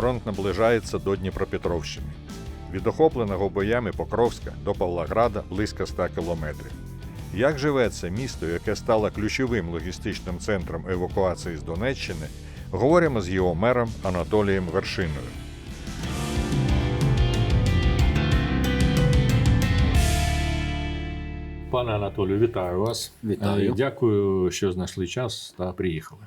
фронт наближається до Дніпропетровщини. Від охопленого боями Покровська до Павлограда близько 100 кілометрів. Як живе це місто, яке стало ключовим логістичним центром евакуації з Донеччини, говоримо з його мером Анатолієм Вершиною. Пане Анатолію, вітаю вас. Вітаю. Е, Дякую, що знайшли час та приїхали.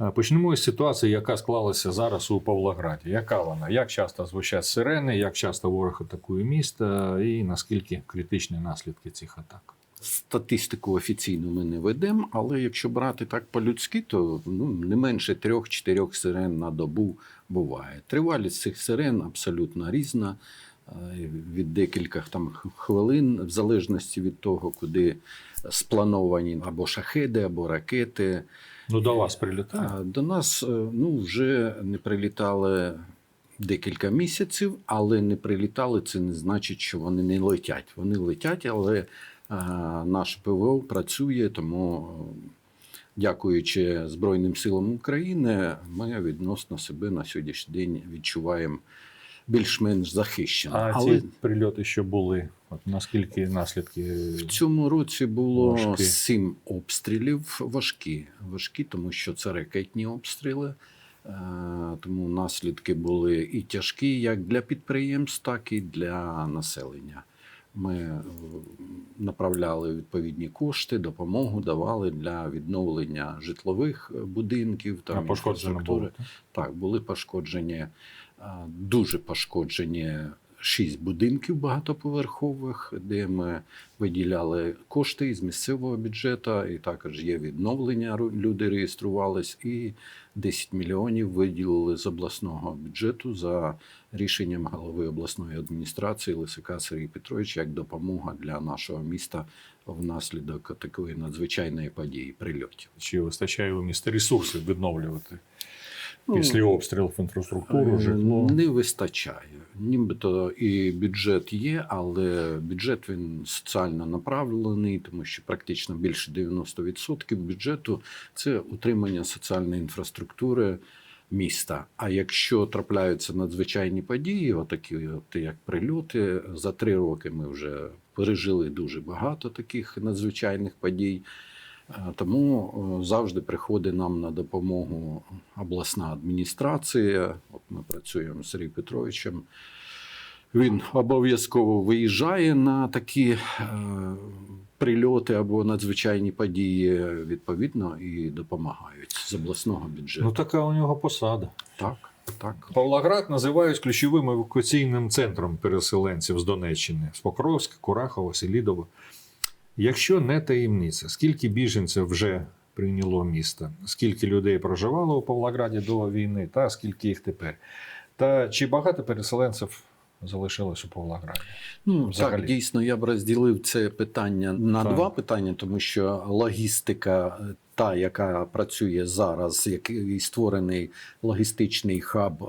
Е, Почнемо з ситуації, яка склалася зараз у Павлограді. Яка вона? Як часто звучать сирени, як часто ворог атакує місто, і наскільки критичні наслідки цих атак? Статистику офіційну ми не ведемо, але якщо брати так по-людськи, то ну, не менше трьох-чотирьох сирен на добу буває. Тривалість цих сирен абсолютно різна. е, Від декількох там хвилин, в залежності від того, куди сплановані або шахеди, або ракети. Ну, до вас прилітає. До нас е, ну, вже не прилітали декілька місяців, але не прилітали це не значить, що вони не летять. Вони летять, але наш ПВО працює, тому, дякуючи Збройним силам України, ми відносно себе на сьогоднішній день відчуваємо більш-менш захищено. А але ці прильоти, що були, от наскільки наслідки в цьому році було Важкі. сім обстрілів важкі. Важкі, тому що це ракетні обстріли. Е, Тому наслідки були і тяжкі як для підприємств, так і для населення. Ми е, направляли відповідні кошти, допомогу давали для відновлення житлових е, будинків. а, Там, пошкоджено було? так? Були пошкоджені, дуже пошкоджені шість будинків багатоповерхових, де ми виділяли кошти із місцевого бюджету, і також є відновлення. Люди реєструвались, і 10 мільйонів виділили з обласного бюджету за рішенням голови обласної адміністрації Лисика Сергія Петровича як допомога для нашого міста внаслідок такої надзвичайної події прильотів. Чи вистачає у міста ресурсів відновлювати після обстрілів інфраструктуру, Е, житло? Не вистачає. Нібито і бюджет є, але бюджет він соціально направлений, тому що практично більше 90% бюджету це утримання соціальної інфраструктури міста. А якщо трапляються надзвичайні події, отакі от як прильоти, за три роки ми вже пережили дуже багато таких надзвичайних подій. Е, Тому е, завжди приходить нам на допомогу обласна адміністрація. От ми працюємо з Сергієм Петровичем. Він обов'язково виїжджає на такі е, прильоти або надзвичайні події, відповідно, і допомагають з обласного бюджету. Ну, така у нього посада. так, так. Павлоград називають ключовим евакуаційним центром переселенців з Донеччини з Покровська, Курахова, Селідова. Якщо не таємниця, скільки біженців вже прийняло місто, скільки людей проживало у Павлограді до війни, та скільки їх тепер? Та чи багато переселенців залишилось у Павлограді? Ну, Взагалі. так, дійсно, я б розділив це питання на Так. два питання, тому що логістика, е, та, яка працює зараз, який створений логістичний хаб е,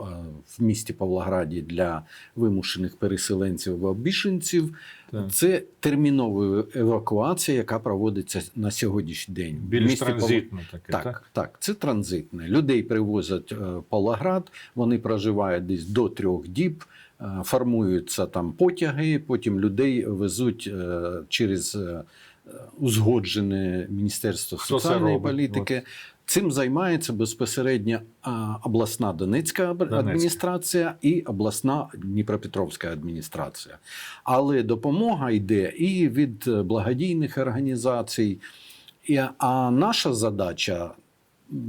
в місті Павлограді для вимушених переселенців або біженців, Так. це термінова евакуація, яка проводиться на сьогоднішній день. Більш місті Пав- таке, так, так? так, це транзитне. Людей привозять е, в Павлоград, вони проживають десь до трьох діб, е, формуються там потяги, потім людей везуть через узгоджене Міністерство Хто соціальної політики. політики. Цим займається безпосередньо обласна Донецька адміністрація і обласна Дніпропетровська адміністрація. Але допомога йде і від благодійних організацій. І, а наша задача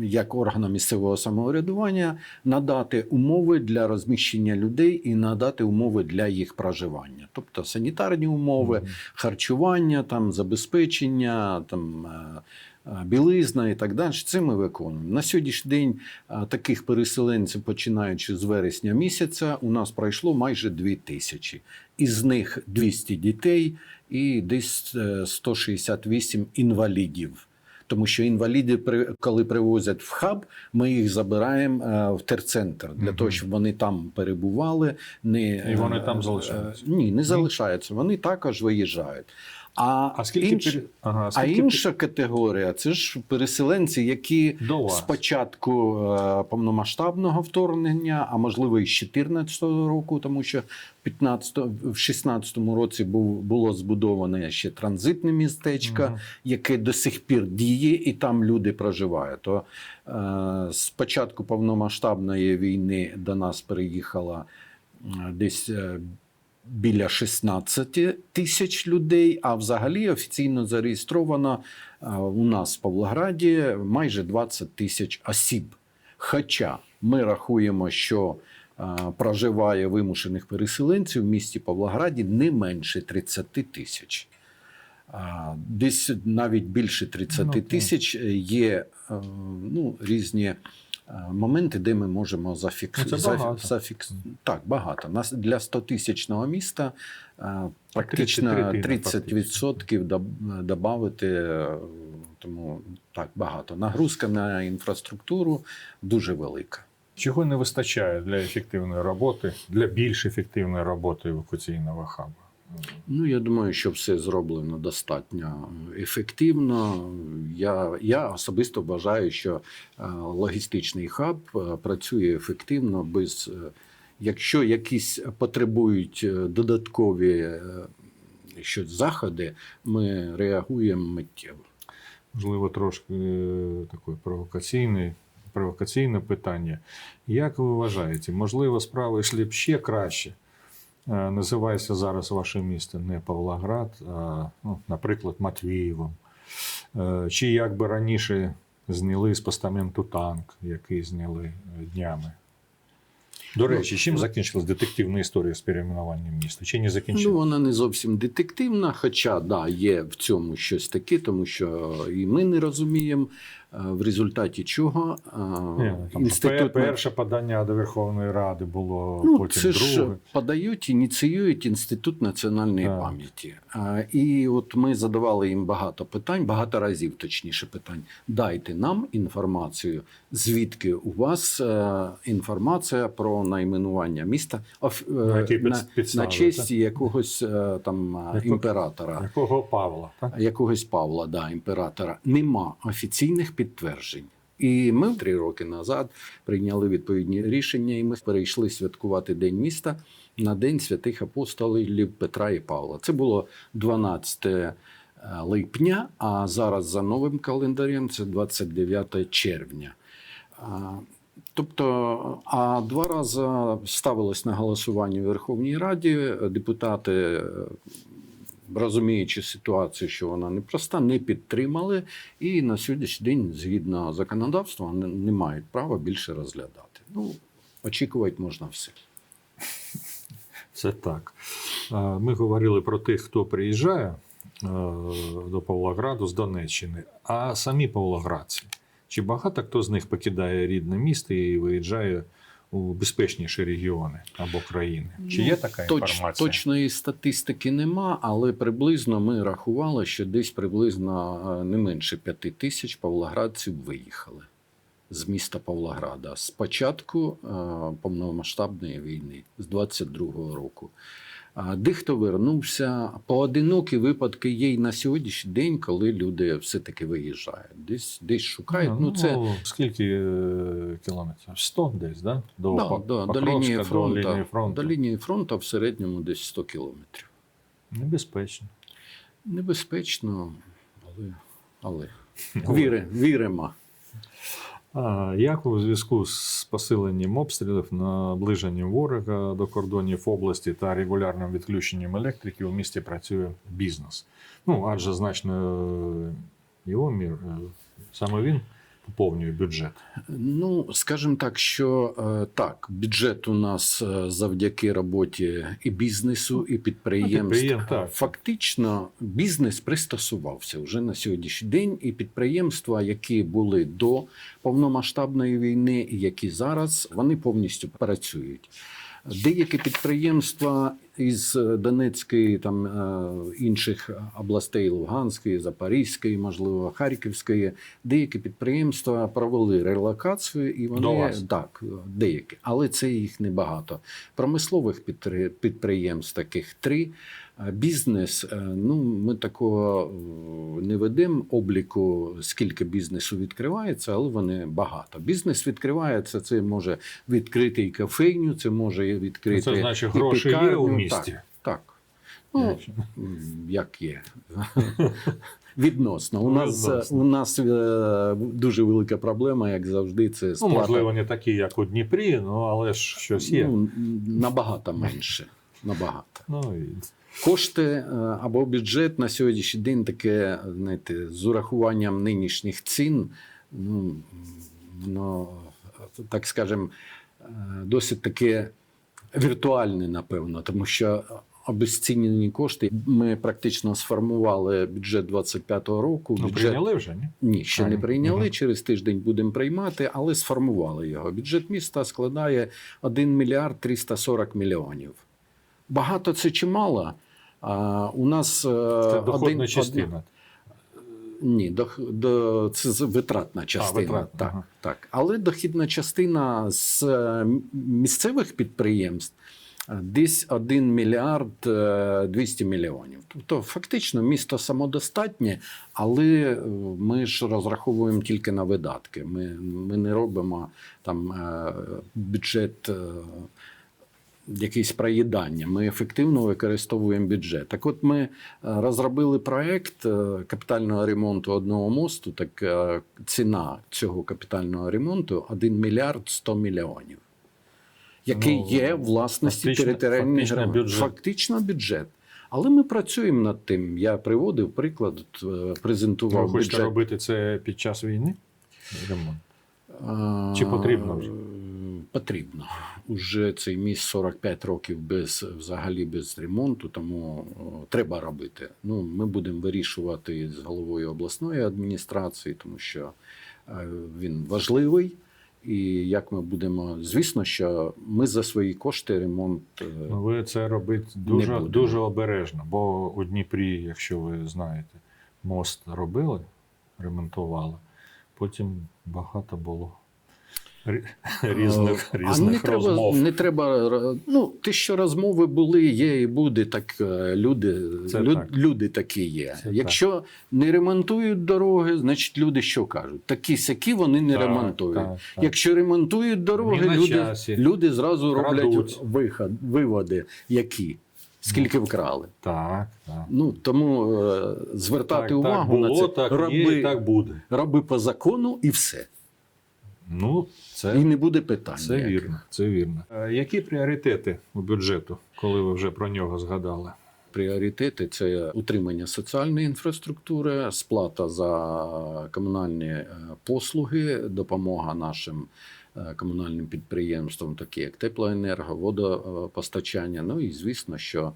як органу місцевого самоврядування надати умови для розміщення людей і надати умови для їх проживання, тобто санітарні умови, харчування, там забезпечення, там. е, е, Білизна і так далі, це ми виконуємо. На сьогоднішній день е, таких переселенців, починаючи з вересня місяця, у нас пройшло майже 2 тисячі. Із них 200 дітей і десь е, 168 інвалідів. Тому що інваліди, коли привозять в хаб, ми їх забираємо е, в терцентр для угу. того, щоб вони там перебували. Не, І вони е, там е, залишаються? Ні, не залишаються. Вони також виїжджають. А, А скільки інш... пер- ага, скільки пер- інша категорія це ж переселенці, які з початку е, повномасштабного вторгнення, а можливо і з 2014 року, тому що в 15, в 16-му році був, було збудоване ще транзитне містечко, Мгм. яке до сих пір діє, і там люди проживають. То е, з початку повномасштабної війни до нас переїхало е, десь. Е, Біля 16 тисяч людей, а взагалі офіційно зареєстровано е, у нас в Павлограді майже 20 тисяч осіб. Хоча ми рахуємо, що е, проживає вимушених переселенців в місті Павлограді не менше 30 тисяч. Десь навіть більше 30 Ну, тисяч є е, ну, різні е, моменти, де ми можемо Ну, зафіксувати. багато. Зафікс... Так, багато. Нас для 100 тисячного міста е, практично третина, 30% додати, е, тому так багато. Нагрузка на інфраструктуру дуже велика. Чого не вистачає для ефективної роботи, для більш ефективної роботи евакуаційного хаба? Ну, я думаю, що все зроблено достатньо ефективно. Я, я особисто вважаю, що е, логістичний хаб е, працює ефективно без. е, Якщо якісь потребують додаткові щось заходи, ми реагуємо миттєво. Можливо, трошки таке провокаційне, провокаційне питання. Як ви вважаєте, можливо, справи йшли б ще краще? Е, Називається зараз ваше місто не Павлоград, а, ну, наприклад, Матвієвом. Е, Чи як би раніше зняли з постаменту танк, який зняли е, днями? До речі, чим Ну, закінчилась детективна історія з перейменуванням міста? Чи не Ну, вона не зовсім детективна, хоча да, є в цьому щось таке, тому що і ми не розуміємо, в результаті чого е, Ні, ну, там інститут перше подання до Верховної Ради було, Ну, потім це ж подають, ініціюють інститут національної Так. пам'яті. І от ми задавали їм багато питань, багато разів, точніше, питань. Дайте нам інформацію, звідки у вас е, інформація про найменування міста е, На на, на честь якогось е, там е, Яко- імператора. Якого Павла? Так? Якогось Павла, да, імператора, нема офіційних підтверджень. І ми три роки назад прийняли відповідні рішення, і ми перейшли святкувати День міста на День святих апостолів Петра і Павла. Це було 12 липня, а зараз за новим календарем це 29 червня. Тобто, а два рази ставилось на голосування в Верховній Раді. Депутати, е, розуміючи ситуацію, що вона непроста, не підтримали, і на сьогоднішній день, згідно законодавства, не, не мають права більше розглядати. Ну, очікувати можна все. Це так. Ми говорили про тих, хто приїжджає е, до Павлограду з Донеччини, а самі павлоградці. Чи багато хто з них покидає рідне місто і виїжджає у безпечніші регіони або країни? Чи є така Ну, Точ- інформація? Точної статистики нема, але приблизно ми рахували, що десь приблизно е, не менше п'яти тисяч павлоградців виїхали з міста Павлограда з початку е, повномасштабної війни, з 22-го року. А Дехто вернувся. Поодинокі випадки є й на сьогоднішній день, коли люди все-таки виїжджають. Десь, десь шукають. Ну, Ну, це скільки е, кілометрів? 100 десь, да? До, да, По- да, до, Покровська, лінії до фронту, лінії фронту. до лінії фронту в середньому десь 100 кілометрів. Небезпечно. Небезпечно, але, але. Віри, віримо. Як у зв'язку з посиленням обстрілів, наближенням ворога до кордонів області та регулярним відключенням електрики у місті працює бізнес? Ну, адже значно е, його мір, е, саме він поповнює бюджет. Ну, скажімо так, що е, так, бюджет у нас е, завдяки роботі і бізнесу, і підприємств. підприєм- так. Фактично, бізнес пристосувався вже на сьогоднішній день, і підприємства, які були до повномасштабної війни, і які зараз, вони повністю працюють. Деякі підприємства із е, Донецької, там е, інших областей Луганської, Запорізької, можливо, Харківської, деякі підприємства провели релокацію, і вони До вас? так, деякі, але це їх небагато. Промислових підприємств таких три. Бізнес, е, ну ми такого не ведемо обліку, скільки бізнесу відкривається, але вони багато. Бізнес відкривається, це може відкрити і кафейню, це може відкрити. Це значить, і гроші є пекарню. у місті? Так. так. Ну, як є. Відносно. У нас, Відносно. у нас е, дуже велика проблема, як завжди, це Ну, можливо, не такі, як у Дніпрі, ну але ж щось є. Ну, набагато менше. Набагато. Ну, і Кошти е, або бюджет на сьогоднішній день таке, знаєте, з урахуванням нинішніх цін, ну, воно, так скажемо, е, досить таке віртуальне, напевно, тому що обезцінені кошти. Ми практично сформували бюджет 25-го року. ну, Бюджет... прийняли вже, ні? Ні, ще А, не прийняли. Мгм. Через тиждень будемо приймати, але сформували його. Бюджет міста складає 1 мільярд 340 мільйонів. Багато це чи мало? А, у нас Це один, доходна частина. Ні, до, до, це витратна частина. витратна, так, ага. так. Але дохідна частина з е, місцевих підприємств е, десь 1 мільярд е, 200 мільйонів. Тобто, фактично, місто самодостатнє, але е, ми ж розраховуємо тільки на видатки. Ми, ми не робимо там е, бюджет. Якісь проїдання. Ми ефективно використовуємо бюджет. Так от ми е, розробили проект е, капітального ремонту одного мосту. Так е, ціна цього капітального ремонту 1 мільярд 100 мільйонів, який Ну, є власності фактично- територіальних фактично громад. бюджет. Фактично бюджет. Але ми працюємо над тим. Я приводив приклад, е, Ви хочете бюджет. робити це під час війни? Ремонт. Чи потрібно вже? Потрібно. Уже цей міст 45 років без взагалі без ремонту, тому о, треба робити. Ну, ми будемо вирішувати з головою обласної адміністрації, тому що е, він важливий. І як ми будемо, звісно, що ми за свої кошти ремонт е, Ну, ви це робите дуже, дуже обережно, бо у Дніпрі, якщо ви знаєте, мост робили, ремонтували, потім багато було різних, Е, різних а не треба, розмов. не треба. Ну, те, що розмови були, є і буде, так е, люди, Це люд, так. люди такі є. Це Якщо не ремонтують дороги, значить люди що кажуть? Такі сякі вони не Так, ремонтують. так, так. Якщо ремонтують дороги, люди, часі. люди зразу Крадуть. роблять виход, виводи, які. Скільки вкрали. Так, так. Ну тому е, звертати так, увагу так було, на це так роби, є, так буде. роби по закону і все. Ну, І не буде питань. це ніяких. вірно. Це вірно. Е, Які пріоритети у бюджету, коли ви вже про нього згадали? Пріоритети це утримання соціальної інфраструктури, сплата за комунальні е, послуги, допомога нашим е, комунальним підприємствам, такі як теплоенерго, водопостачання. Ну і звісно, що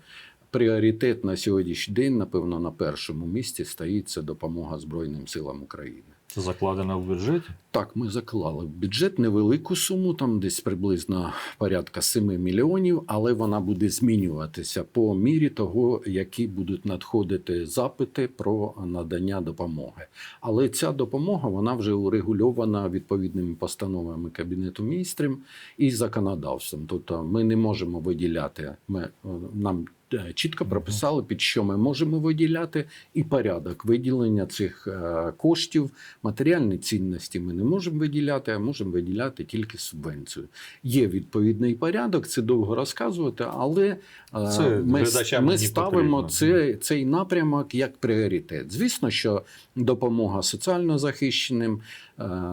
пріоритет на сьогоднішній день, напевно, на першому місці стоїть це допомога Збройним силам України. Це закладено в бюджеті? Так, ми заклали в бюджет невелику суму, там десь приблизно порядка 7 мільйонів, але вона буде змінюватися по мірі того, які будуть надходити запити про надання допомоги. Але ця допомога вона вже урегульована відповідними постановами Кабінету міністрів і законодавством. Тобто ми не можемо виділяти. Ми е, нам чітко прописали, під що ми можемо виділяти, і порядок виділення цих е, коштів. Матеріальні цінності ми не можемо виділяти, а можемо виділяти тільки субвенцію. Є відповідний порядок, це довго розказувати, але е, Це ми, ми ставимо потрібно. цей, напрямок як пріоритет. Звісно, що допомога соціально захищеним, е,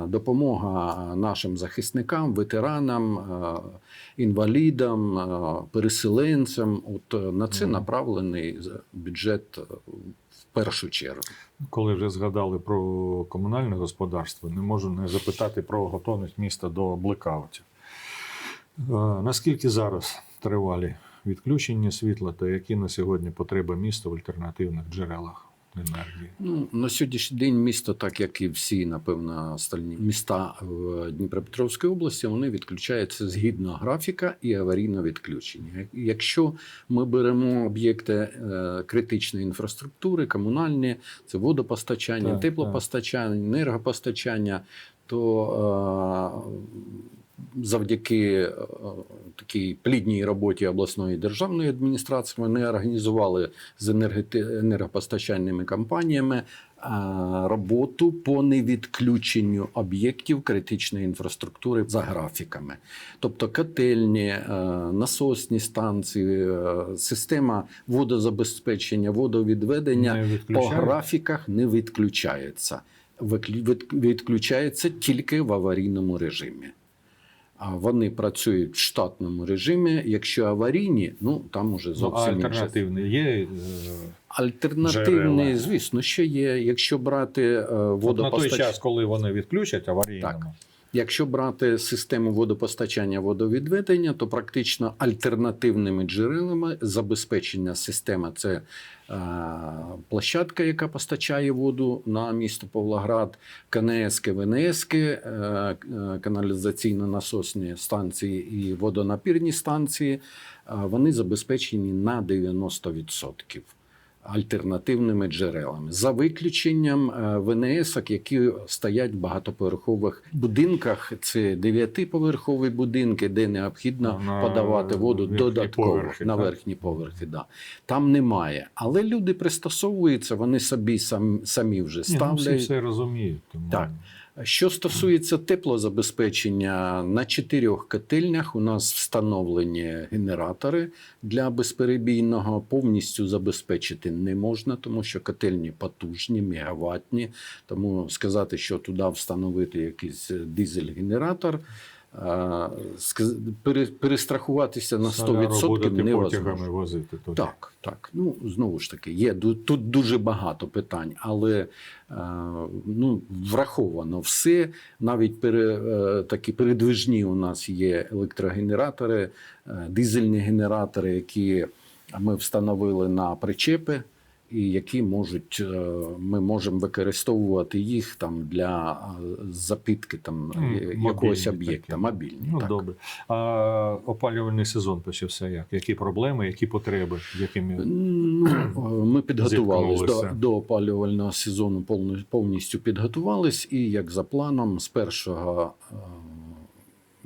допомога нашим захисникам, ветеранам, е, інвалідам, е, переселенцям. От е, на це направлений бюджет е, в першу чергу. Коли вже згадали про комунальне господарство, не можу не запитати про готовність міста до блекаутів. Е, Наскільки зараз тривалі відключення світла та які на сьогодні потреби міста в альтернативних джерелах? Енергії. Ну, на сьогоднішній день місто, так як і всі, напевно, остальні міста в Дніпропетровській області, вони відключаються згідно графіка і аварійного відключення. Якщо ми беремо об'єкти е, критичної інфраструктури, комунальні, це водопостачання, Так, теплопостачання, енергопостачання, то е, завдяки е, такій плідній роботі обласної державної адміністрації вони організували з енергопостачальними компаніями е, роботу по невідключенню об'єктів критичної інфраструктури за графіками. Тобто котельні, е, насосні станції, система водозабезпечення, водовідведення по графіках не відключається. Відключається тільки в аварійному режимі. А вони працюють в штатному режимі. Якщо аварійні, ну там уже Ну, зовсім інше. альтернативний є. е, Альтернативний, джерела? звісно, що є. Якщо брати е, От на той час, коли вони відключать аварійному, Так. Якщо брати систему водопостачання водовідведення, то практично альтернативними джерелами забезпечення системи це е, площадка, яка постачає воду на місто Павлоград, КНС, ВНС, е, е, каналізаційно-насосні станції і водонапірні станції, вони забезпечені на 90% альтернативними джерелами, за виключенням е, ВНС, які стоять в багатоповерхових будинках. Це дев'ятиповерхові будинки, де необхідно На подавати воду додатково поверхи, на так? верхні поверхи. Да. Там немає. Але люди пристосовуються, вони собі сам, самі вже Ні, ну, всі все розуміють. Тому... Так. Що стосується теплозабезпечення, на чотирьох котельнях у нас встановлені генератори для безперебійного. Повністю забезпечити не можна, тому що котельні потужні, мегаватні. Тому сказати, що туди встановити якийсь дизель-генератор, перестрахуватися на 100% Соляру будете невозможно. потягами возити. туди. Так, так. Ну знову ж таки, є тут дуже багато питань, але е, ну, враховано все. Навіть пере, е, такі передвижні у нас є електрогенератори, е, дизельні генератори, які ми встановили на причепи. І які можуть, е, ми можемо використовувати їх там для е, запитки там е, мобільні якогось об'єкта, мобільні. Ну, так. добре. А опалювальний сезон почався як? Які проблеми, які потреби, якими Ну, ми підготувалися до, до опалювального сезону, повністю підготувались, і як за планом, з 1 е,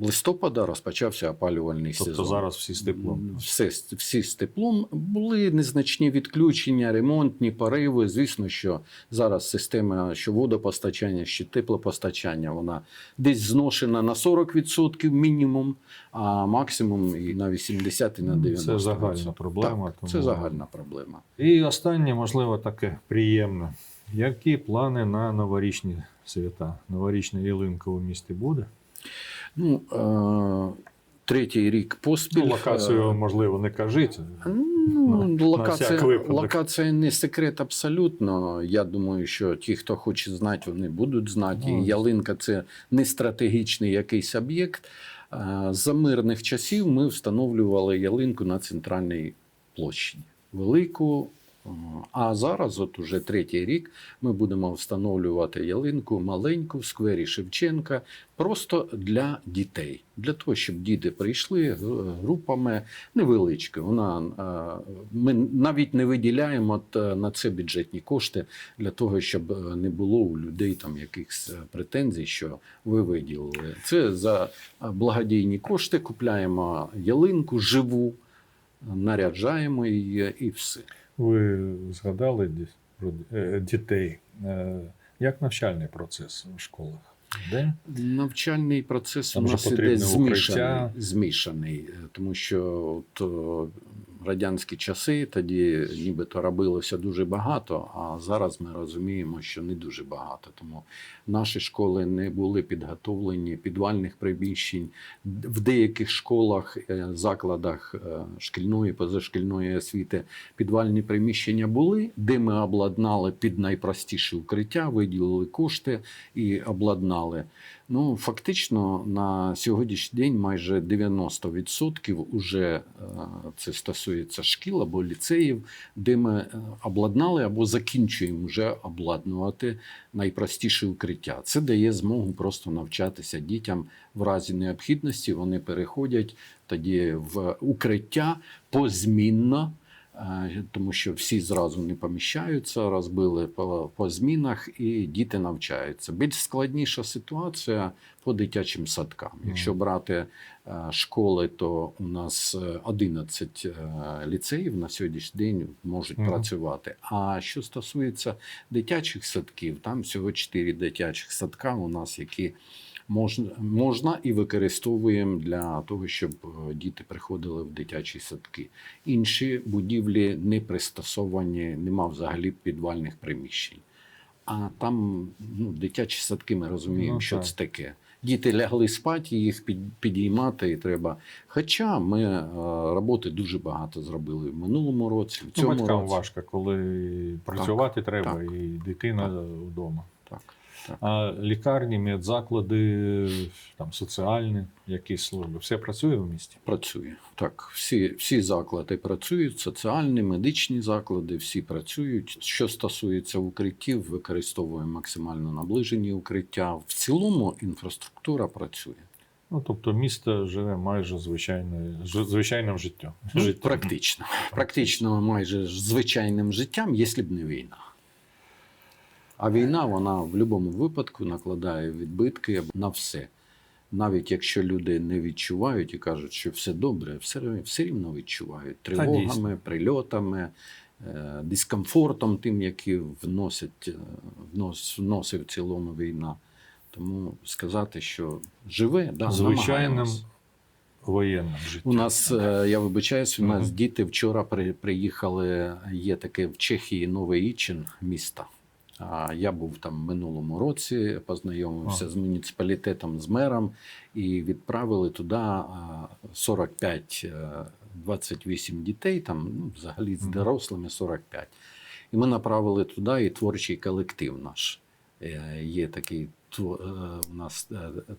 листопада розпочався опалювальний тобто сезон. зараз всі з теплом. Все, всі з теплом. Були незначні відключення, ремонтні пориви. Звісно, що зараз система що водопостачання, що теплопостачання, вона десь зношена на 40% мінімум, а максимум і на 80 і на 90%. Це загальна проблема. Так, тому- Це загальна проблема. І останнє, можливо, таке приємне. Які плани на новорічні свята? Новорічна ялинка у місті буде? Ну, е, третій рік поспіль. Ну, локацію, е, можливо, не кажіть. Ну, на локація, випадок. локація не секрет абсолютно. Я думаю, що ті, хто хоче знати, вони будуть знати. Ну, І ялинка це не стратегічний якийсь об'єкт. Е, За мирних часів ми встановлювали ялинку на центральній площі. Велику. А зараз, от уже третій рік, ми будемо встановлювати ялинку маленьку в сквері Шевченка, просто для дітей, для того, щоб діти прийшли групами невеличкі. Вона е, ми навіть не виділяємо е, на це бюджетні кошти для того, щоб е, не було у людей там якихось претензій, що ви виділили. Це за благодійні кошти купляємо ялинку живу, наряджаємо її і все. Ви згадали про е, дітей. Е, Як навчальний процес у школах? Де? Навчальний процес Там у нас іде змішаний, змішаний, е, тому що от, радянські часи тоді нібито робилося дуже багато, а зараз ми розуміємо, що не дуже багато. Тому наші школи не були підготовлені підвальних приміщень. В деяких школах, е, закладах е, шкільної, позашкільної освіти підвальні приміщення були, де ми обладнали під найпростіше укриття, виділили кошти і обладнали. Ну, фактично, на сьогоднішній день майже 90% уже е, це стосується шкіл або ліцеїв, де ми е, обладнали або закінчуємо вже обладнувати найпростіше укриття. Це дає змогу просто навчатися дітям в разі необхідності. Вони переходять тоді в укриття позмінно. Е, Тому що всі зразу не поміщаються, розбили по, по змінах, і діти навчаються. Більш складніша ситуація по дитячим садкам. Якщо брати е, школи, то у нас е, 11 е, ліцеїв на сьогоднішній день можуть Мгм. працювати. А що стосується дитячих садків, там всього 4 дитячих садка у нас, які можна, можна і використовуємо для того, щоб е, діти приходили в дитячі садки. Інші будівлі не пристосовані, нема взагалі підвальних приміщень. А там ну, дитячі садки, ми розуміємо, Ну, що так. це таке. Діти лягли спати, їх підіймати і треба. Хоча ми е, роботи дуже багато зробили в минулому році, в Ну, цьому батькам році. важко, коли працювати треба, так. і дитина вдома. Так, так. А лікарні, медзаклади, там соціальні якісь служби, все працює в місті? Працює. Так, всі, всі заклади працюють, соціальні, медичні заклади, всі працюють. Що стосується укриттів, використовуємо максимально наближені укриття. В цілому інфраструктура працює. Ну, тобто місто живе майже звичайною, звичайним життям. Ну, життям. Практично. Практично майже звичайним життям, якщо б не війна. А війна, вона в будь-якому випадку накладає відбитки на все. Навіть якщо люди не відчувають і кажуть, що все добре, все, все рівно відчувають тривогами, прильотами, е, дискомфортом тим, які е, внос, вносить в цілому війна. Тому сказати, що живе, да, Звичайним воєнним життям. У нас, е, я вибачаюсь, у нас Мгм. діти вчора приїхали. Є таке в Чехії Новий Ічин місто. А я був там в минулому році, познайомився Ага. з муніципалітетом, з мером, і відправили туди 45, е, 28 дітей, там ну, взагалі з дорослими 45. І ми направили туди і творчий колектив наш. Е, Є такий е, у нас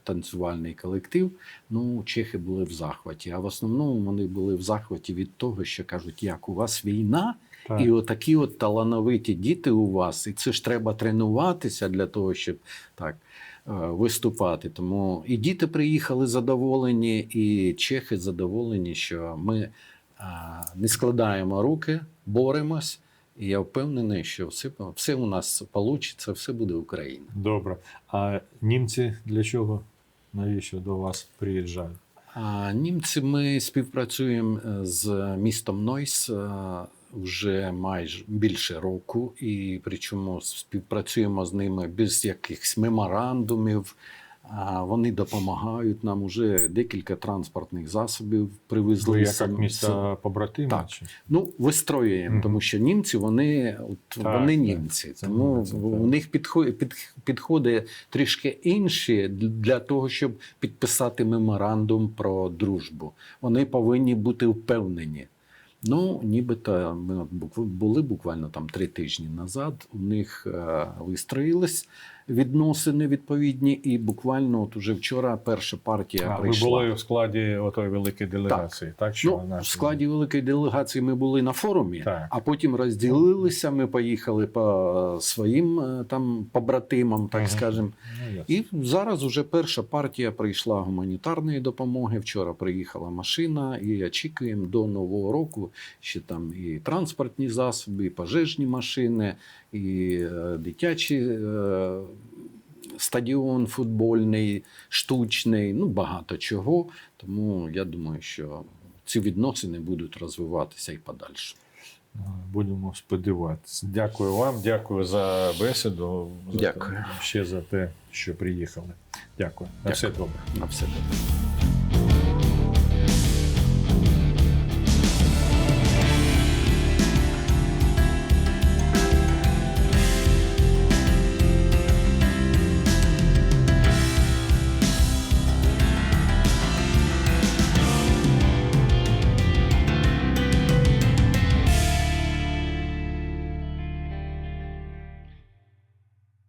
танцювальний колектив. Ну, чехи були в захваті. А в основному вони були в захваті від того, що кажуть, як у вас війна, Так. і отакі от талановиті діти у вас, і це ж треба тренуватися для того, щоб так е, виступати. Тому і діти приїхали задоволені, і чехи задоволені, що ми е, не складаємо руки, боремось. І я впевнений, що все, все у нас вийде, все буде Україна. Добре. А німці для чого? Навіщо до вас приїжджають? А німці ми співпрацюємо е, з містом Нойс вже майже більше року, і причому співпрацюємо з ними без якихось меморандумів. Вони допомагають нам уже декілька транспортних засобів привезли. Ви як, як побратима? Так. Чи? Ну, вистроюємо, Мгм. тому що німці вони, от, Так, вони так. німці. Це тому німці, у них підходи, під, підходи трішки інші для того, щоб підписати меморандум про дружбу. Вони повинні бути впевнені. Ну, нібито ми були буквально там три тижні назад. У них е, вистроїлись відносини відповідні, і буквально от уже вчора перша партія А, ви були в складі отої великої делегації, так? що Ну, вона- в складі великої делегації ми були на форумі, Так. а потім розділилися. Ми поїхали по своїм е, там побратимам, так Мгм. скажемо. Ну. І зараз уже перша партія прийшла гуманітарної допомоги. Вчора приїхала машина, і очікуємо до нового року ще там і транспортні засоби, і пожежні машини, і е, дитячі. Е, Стадіон футбольний, штучний, ну багато чого. Тому я думаю, що ці відносини будуть розвиватися і подальше. Будемо сподіватися. Дякую вам, дякую за бесіду. за Дякую. те- ще за те, що приїхали. Дякую. На Дякую. все добре. На все добре.